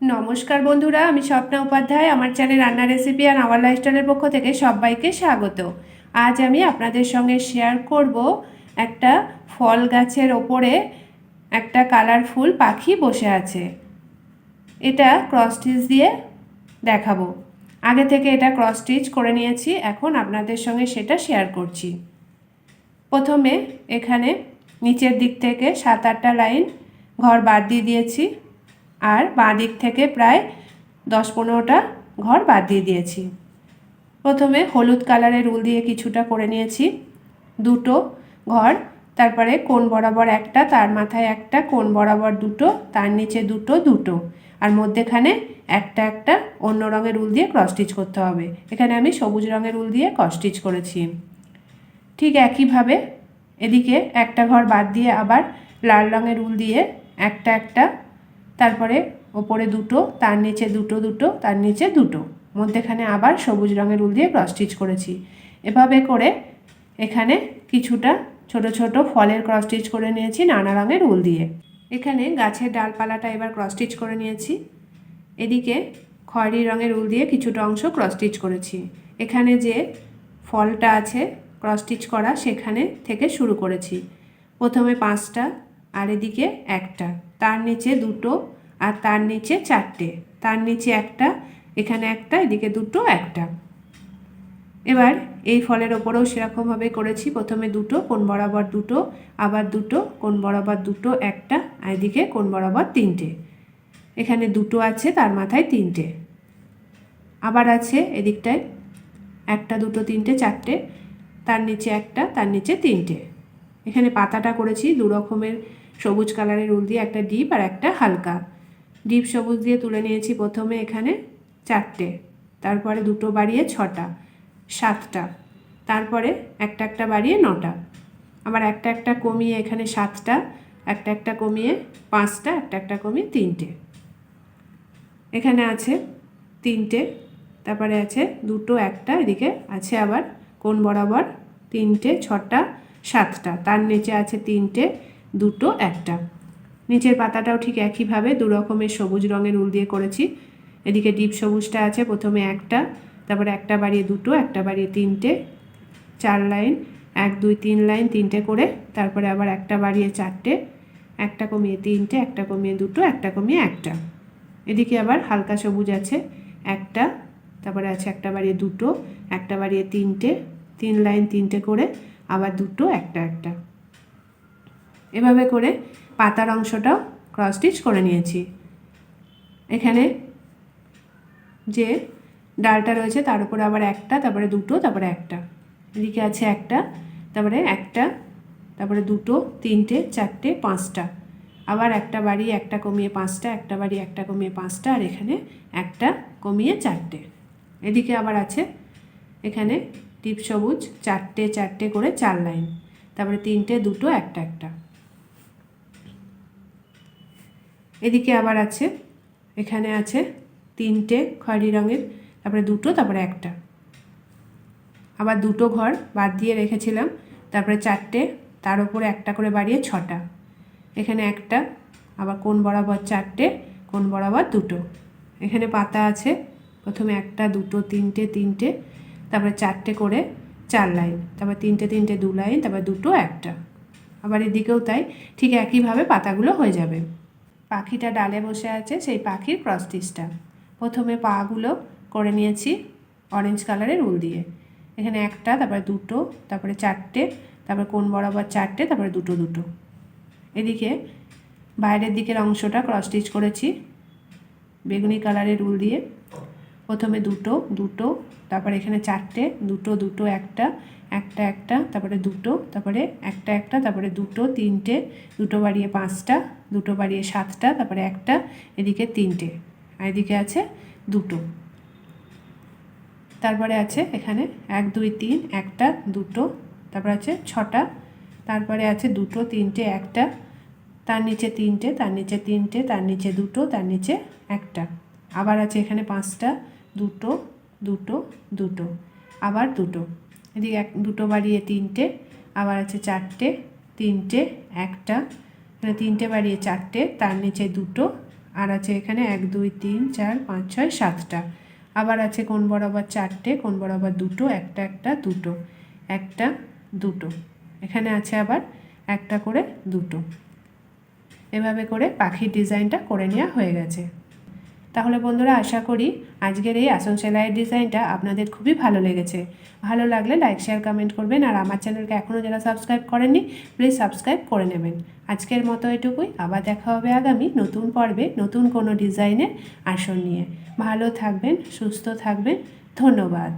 নমস্কার বন্ধুরা, আমি স্বপ্না উপাধ্যায়, আমার চ্যানেল রান্না রেসিপি আর আমার লাইফস্টাইলের পক্ষ থেকে সবাইকে স্বাগত। আজ আমি আপনাদের সঙ্গে শেয়ার করব একটা ফল গাছের ওপরে একটা কালারফুল পাখি বসে আছে। এটা ক্রস স্টিচ দিয়ে দেখাবো। আগে থেকে এটা ক্রস স্টিচ করে নিয়েছি, এখন আপনাদের সঙ্গে সেটা শেয়ার করছি। প্রথমে এখানে নিচের দিক থেকে সাত আটটা লাইন ঘর বাদ দিয়ে দিয়েছি। আর বাঁ দিক থেকে প্রায় দশ পনেরোটা ঘর বাদ দিয়ে দিয়েছি। প্রথমে হলুদ কালারের উল দিয়ে কিছুটা করে নিয়েছি। দুটো ঘর, তারপরে কোন বরাবর একটা, তার মাথায় একটা কোন বরাবর দুটো, তার নিচে দুটো দুটো। আর মধ্যেখানে একটা একটা অন্য রঙের উল দিয়ে ক্রস স্টিচ করতে হবে। এখানে আমি সবুজ রঙের উল দিয়ে ক্রস স্টিচ করেছি। ঠিক একইভাবে এদিকে একটা ঘর বাদ দিয়ে আবার লাল রঙের উল দিয়ে একটা একটা তারপরে ওপরে দুটো, তার নিচে দুটো দুটো, তার নিচে দুটো। মধ্যেখানে আবার সবুজ রঙের উল দিয়ে ক্রস স্টিচ করেছি। এভাবে করে এখানে কিছুটা ছোট ছোট ফলের ক্রস স্টিচ করে নিয়েছি নানা রঙের উল দিয়ে। এখানে গাছের ডালপালাটা এবার ক্রস স্টিচ করে নিয়েছি। এদিকে খয়েরি রঙের উল দিয়ে কিছুটা অংশ ক্রস স্টিচ করেছি। এখানে যে ফলটা আছে ক্রস স্টিচ করা সেখানে থেকে শুরু করেছি। প্রথমে পাঁচটা আর এদিকে একটা। তার নিচে দুটো আর তার নিচে চারটে। তার নিচে একটা, এখানে একটা, এদিকে দুটো, একটা। এবার এই ফলের ওপরেও সেরকমভাবে করেছি। প্রথমে দুটো, কোন বরাবর দুটো, আবার দুটো, কোন বরাবর দুটো, একটা, আর এদিকে কোন বরাবর তিনটে। এখানে দুটো আছে, তার মাথায় তিনটে। আবার আছে এদিকটায়, একটা, দুটো, তিনটে, চারটে। তার নিচে একটা, তার নিচে তিনটে। এখানে পাতাটা করেছি দু রকমের সবুজ কালারের উল দিয়ে, একটা ডিপ আর একটা হালকা। ডিপ সবুজ দিয়ে তুলে নিয়েছি প্রথমে এখানে চারটে, তারপরে দুটো বাড়িয়ে ছটা, সাতটা, তারপরে একটা একটা বাড়িয়ে নটা। আবার একটা একটা কমিয়ে এখানে সাতটা, একটা একটা কমিয়ে পাঁচটা, একটা একটা কমিয়ে তিনটে। এখানে আছে তিনটে, তারপরে আছে দুটো, একটা, এদিকে আছে আবার কোন বরাবর তিনটে, ছটা সাতটা। তার নিচে আছে তিনটে, দুটো, একটা। নিচের পাতাটাও ঠিক একইভাবে দু রকমের সবুজ রঙের উল দিয়ে করেছি। এদিকে ডিপ সবুজটা আছে, প্রথমে একটা, তারপরে একটা বাড়িয়ে দুটো, একটা বাড়িয়ে তিনটে, চার লাইন, এক, দুই, তিন লাইন, তিনটে করে, তারপরে আবার একটা বাড়িয়ে চারটে, একটা কমিয়ে তিনটে, একটা কমিয়ে দুটো, একটা কমিয়ে একটা। এদিকে আবার হালকা সবুজ আছে, একটা, তারপরে আছে একটা বাড়িয়ে দুটো, একটা বাড়িয়ে তিনটে, তিন লাইন, তিনটে করে আবার দুটো, একটা একটা। এভাবে করে পাতার অংশটাও ক্রস স্টিচ করে নিয়েছি। এখানে যে ডালটা রয়েছে তার উপরে আবার একটা, তারপরে দুটো, তারপরে একটা। এদিকে আছে একটা, তারপরে একটা, তারপরে দুটো, তিনটে, চারটে, পাঁচটা। আবার একটা বাড়ি একটা কমিয়ে পাঁচটা, একটা বাড়ি একটা কমিয়ে পাঁচটা, আর এখানে একটা কমিয়ে চারটে। এদিকে আবার আছে, এখানে টিপ সবুজ, চারটে চারটে করে চার লাইন। তারপরে তিনটে, দুটো, একটা একটা। এদিকে আবার আছে, এখানে আছে তিনটে খয়েরি রঙের, তারপরে দুটো, তারপরে একটা। আবার দুটো ঘর বাদ দিয়ে রেখেছিলাম, তারপরে চারটে, তার উপরে একটা করে বাড়িয়ে ছটা। এখানে একটা, আবার কোন বরাবর চারটে, কোন বরাবর দুটো। এখানে পাতা আছে, প্রথমে একটা, দুটো, তিনটে তিনটে তারপরে চারটে করে চার লাইন, তারপর তিনটে তিনটে দু লাইন, তারপর দুটো একটা। আবার এদিকেও তাই, ঠিক একইভাবে পাতাগুলো হয়ে যাবে। পাখিটা ডালে বসে আছে, সেই পাখির ক্রস স্টিচটা প্রথমে পাগুলো করে নিয়েছি অরেঞ্জ কালারের উল দিয়ে। এখানে একটা, তারপরে দুটো, তারপরে চারটে, তারপরে কোন বরাবর চারটে, তারপরে দুটো দুটো। এদিকে বাইরের দিকের অংশটা ক্রস স্টিচ করেছি বেগুনি কালারের উল দিয়ে। প্রথমে দুটো দুটো, তারপরে এখানে চারটে, দুটো দুটো, একটা একটা একটা, তারপরে দুটো, তারপরে একটা একটা, তারপরে দুটো, তিনটে, দুটো বাড়িয়ে পাঁচটা, দুটো বাড়িয়ে সাতটা, তারপরে একটা, এদিকে তিনটে, আর এদিকে আছে দুটো। তারপরে আছে এখানে এক, দুই, তিন, একটা, দুটো, তারপরে আছে ছটা, তারপরে আছে দুটো, তিনটে, একটা, তার নিচে তিনটে, তার নিচে তিনটে, তার নিচে দুটো, তার নিচে একটা। আবার আছে এখানে পাঁচটা দুটো দুটো দুটো, আবার দুটো। এদিকে এক, দুটো বাড়িয়ে তিনটে, আবার আছে চারটে, তিনটে, একটা। তিনটে বাড়িয়ে চারটে, তার নিচে দুটো, আর আছে এখানে এক, দুই, তিন, চার, পাঁচ, ছয়, সাতটা। আবার আছে কোন বরাবর চারটে, কোন বরাবর দুটো, একটা একটা, দুটো একটা, দুটো। এখানে আছে আবার একটা করে দুটো। এভাবে করে পাখির ডিজাইনটা করে নেওয়া হয়ে গেছে। তাহলে বন্ধুরা আশা করি আজকের এই আসন সেলাইয়ের ডিজাইনটা আপনাদের খুবই ভালো লেগেছে। ভালো লাগলে লাইক শেয়ার কমেন্ট করবেন আর আমার চ্যানেলকে এখনও যারা সাবস্ক্রাইব করেননি প্লিজ সাবস্ক্রাইব করে নেবেন। আজকের মতো এটুকুই, আবার দেখা হবে আগামী নতুন পর্বে, নতুন কোনো ডিজাইনের আসন নিয়ে। ভালো থাকবেন, সুস্থ থাকবেন, ধন্যবাদ।